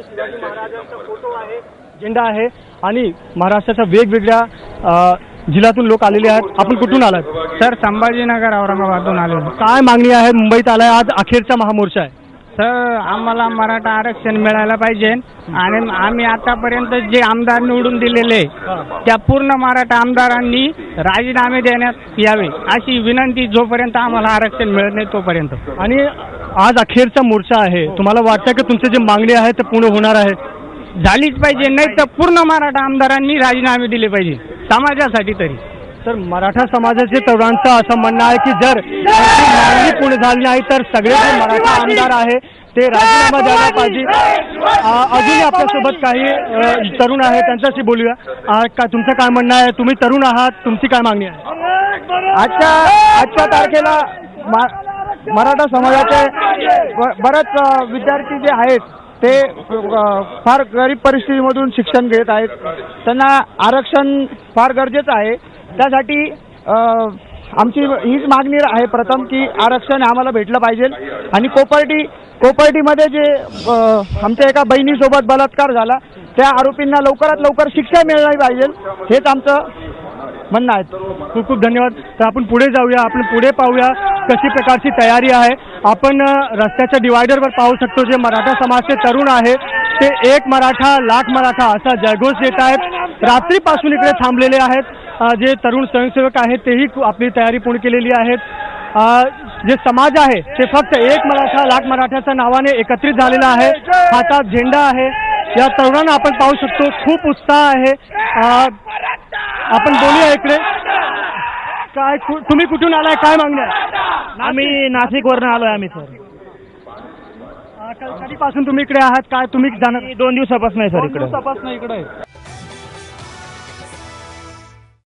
आहे शिवाजी महाराजांचा फोटो आहे झेंडा आहे आणि महाराष्ट्राच्या वेगवेगळ्या जिल्ह्यातून लोक आलेले आहेत. आपण कुठून आलात? सर संभाजीनगर औरंगाबादहून आलो काय मागणी आहे? मुंबईत आलाय आज अखेरचा महामोर्चा आहे. सर आम्हाला मराठा आरक्षण मिळायला पाहिजे आणि आम्ही आतापर्यंत जे आमदार निवडून दिलेले त्या पूर्ण मराठा आमदारांनी राजीनामे देण्यात यावे अशी विनंती जोपर्यंत आम्हाला आरक्षण मिळत नाही तोपर्यंत. आणि आज अखेरचा मोर्चा आहे. तुम्हाला वाटतं की तुमचे जे मागणी आहे ते पूर्ण होणार आहे झालीच पाहिजे नाही तर पूर्ण मराठा आमदारांनी राजीनामे दिले पाहिजे समाजासाठी तरी. तर मराठा समाजाचे तरुणांचं असं म्हणणं आहे की जर त्यांची मागणी पूर्ण झाली नाही तर सगळे जे मराठा आमदार आहे ते राजीनामा द्यायला पाहिजे. अ, अजूनही आपल्यासोबत काही अ, तरुण आहे त्यांच्याशी बोलूया. का तुमचं काय म्हणणं आहे? तुम्ही तरुण आहात तुमची काय मागणी आहे? आजच्या आजच्या तारखेला मा- मराठा समाजाचे बरेच विद्यार्थी जे आहेत ते फार गरीब परिस्थितीमधून शिक्षण घेत आहेत. त्यांना आरक्षण फार गरजेचं आहे. त्यासाठी आमची हीच मागणी आहे प्रथम की आरक्षण आम्हाला भेटलं पाहिजे. आणि कोपर्टी कोपर्टीमध्ये जे आमच्या एका बहिणीसोबत बलात्कार झाला त्या आरोपींना लवकरात लवकर शिक्षा मिळाली पाहिजे हेच आमचं म्हणणं आहे. खूप खूप धन्यवाद. तर आपण पुढे जाऊया आपण पुढे पाहूया. कशी प्रकारची तयारी आहे? आपण रस्त्याच्या डिवायडरवर पाहू शकतो जे मराठा समाजचे तरुण आहे. ते एक मराठा लाख मराठा असा जयघोष देत आहेत. रात्रीपासून इकडे थांबलेले आहेत. जे तरुण स्वयंसेवक आहेत तेही आपली तयारी पूर्ण केलेली आहेत. जे समाज आहे ते फक्त एक मराठा लाख मराठ्याच्या नावाने एकत्रित झालेला आहे. हातात झेंडा आहे. या तरुणांना आपण पाहू शकतो खूप उत्साह आहे. आपण बोलूया इकडे. काय कु- तुम्ही कुठून आलाय काय मागण्या आम्ही नाशिकवरनं आलोय आम्ही सर. कधीपासून तुम्ही इकडे आहात? काय तुम्ही जाणार दोन दिवसापासून आहे सर दोन इकडे. दिवसापासून इकडे आहे.